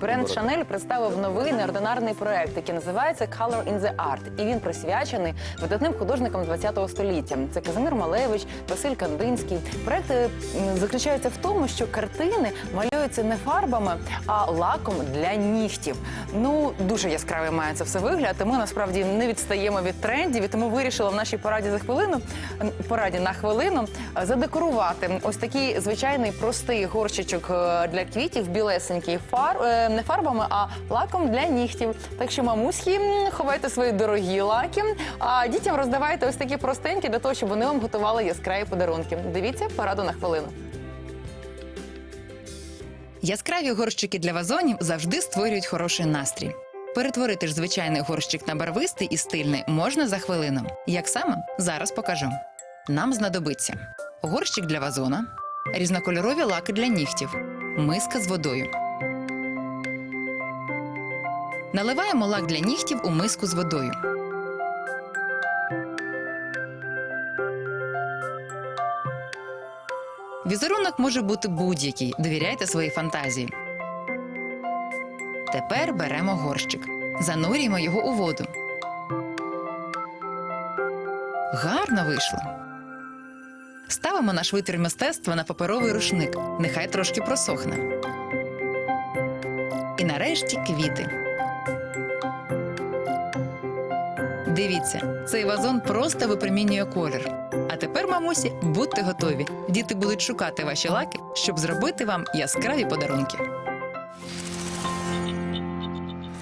бренд. Chanel представив новий неординарний проект, який називається Color in the Art. І він присвячений видатним художникам ХХ століття. Це Казимир Малевич, Василь Кандинський. Проект е, заключається в тому, що картини малюються не фарбами, а лаком для нігтів. Ну дуже яскравий має це все вигляд. і Ми насправді не відстаємо від трендів, і тому вирішила в нашій пораді за хвилину пораді на хвилину е, задекорувати ось такий звичайний простий горщичок е, для квітів, білесенький фар не фарбами, а лаком для нігтів. Так що мамусі, ховайте свої дорогі лаки, а дітям роздавайте ось такі простенькі для того, щоб вони вам готували яскраві подарунки. Дивіться пораду на хвилину. Яскраві горщики для вазонів завжди створюють хороший настрій. Перетворити ж звичайний горщик на барвистий і стильний можна за хвилину. Як саме зараз покажу. Нам знадобиться горщик для вазона, різнокольорові лаки для нігтів, миска з водою. Наливаємо лак для нігтів у миску з водою. Візерунок може бути будь-який. Довіряйте своїй фантазії. Тепер беремо горщик, занурюємо його у воду. Гарно вийшло. Ставимо наш витвір мистецтва на паперовий рушник. Нехай трошки просохне. І нарешті квіти. Дивіться, цей вазон просто випромінює колір. А тепер, мамусі, будьте готові. Діти будуть шукати ваші лаки, щоб зробити вам яскраві подарунки.